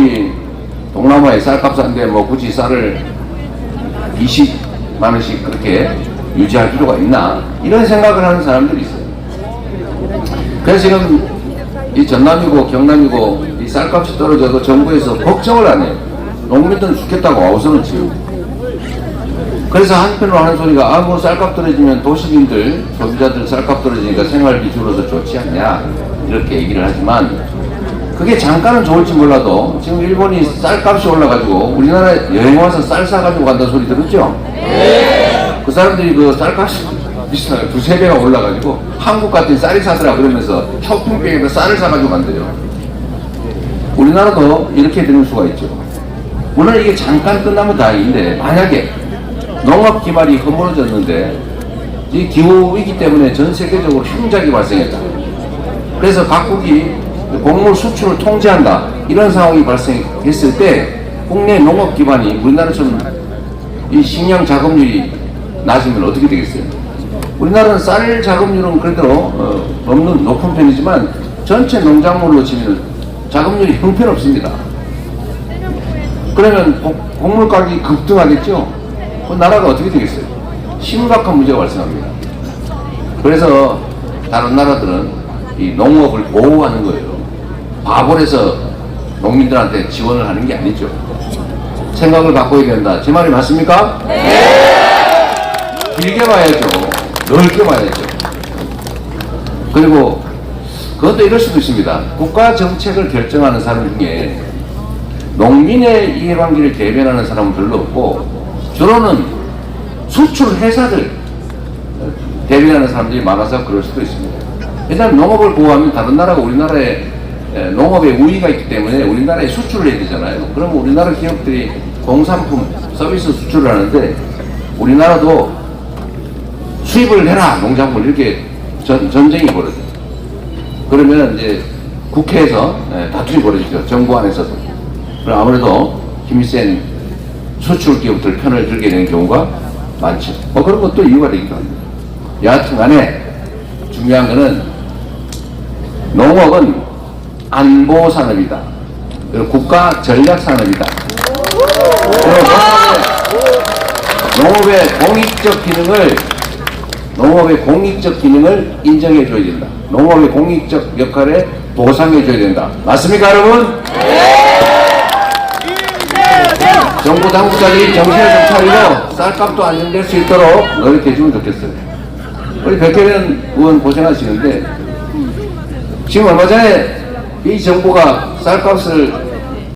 농업이 동남아에 쌀값 싼데 뭐 굳이 쌀을 20만 원씩 그렇게 유지할 필요가 있나 이런 생각을 하는 사람들이 있어요. 그래서 지금 이 전남이고 경남이고 이 쌀값이 떨어져도 정부에서 걱정을 안 해요. 농민들은 죽겠다고 아우성을 지우고. 그래서 한편으로 하는 소리가 아뭐 쌀값 떨어지면 도시민들 소비자들 쌀값 떨어지니까 생활비 줄어서 좋지 않냐 이렇게 얘기를 하지만 그게 잠깐은 좋을지 몰라도 지금 일본이 쌀값이 올라가지고 우리나라 여행 와서 쌀 사가지고 간다는 소리 들었죠? 그 사람들이 그 쌀값이 비싸요. 두세 배가 올라가지고 한국 같은 쌀이 사더라 그러면서 쇼핑백에다 쌀을 사가지고 간대요. 우리나라도 이렇게 되는 수가 있죠. 물론 이게 잠깐 끝나면 다행인데 만약에 농업 기반이 허물어졌는데 이 기후 위기 때문에 전 세계적으로 흉작이 발생했다. 그래서 각국이 곡물 수출을 통제한다 이런 상황이 발생했을 때 국내 농업 기반이 우리나라처럼 이 식량 작업률이 낮으면 어떻게 되겠어요? 우리나라는 쌀 작업률은 그래도 어, 없는 높은 편이지만 전체 농작물로 치면 작업률이 형편없습니다. 그러면 곡- 곡물 가격이 급등하겠죠? 그 나라가 어떻게 되겠어요? 심각한 문제가 발생합니다. 그래서 다른 나라들은 이 농업을 보호하는 거예요. 바보에서 농민들한테 지원을 하는 게 아니죠. 생각을 바꿔야 된다. 제 말이 맞습니까? 네! 길게 봐야죠. 넓게 봐야죠. 그리고 그것도 이럴 수도 있습니다. 국가 정책을 결정하는 사람 중에 농민의 이해관계를 대변하는 사람은 별로 없고 주로는 수출 회사들 대변하는 사람들이 많아서 그럴 수도 있습니다. 일단 농업을 보호하면 다른 나라가 우리나라에 에, 농업에 우위가 있기 때문에 우리나라에 수출을 해야 되잖아요. 그러면 우리나라 기업들이 공산품, 서비스 수출을 하는데 우리나라도 수입을 해라 농작물 이렇게 전, 전쟁이 벌어져요. 그러면 이제 국회에서 에, 다툼이 벌어지죠. 정부 안에서도. 그럼 아무래도 힘이 센 수출 기업들 편을 들게 되는 경우가 많죠. 뭐 그런 것도 이유가 되기도 합니다. 여하튼 간에 중요한 거는 농업은 안보 산업이다. 그리고 국가 전략 산업이다. 그리고 농업의, 농업의 공익적 기능을 농업의 공익적 기능을 인정해 줘야 된다. 농업의 공익적 역할에 보상해 줘야 된다. 맞습니까, 여러분? 정부 당국자들이 정신을 좀 차리고 쌀값도 안정될 수 있도록 노력해 주면 좋겠어요. 우리 백혜련 의원 고생하시는데 지금 얼마 전에 이 정부가 쌀값을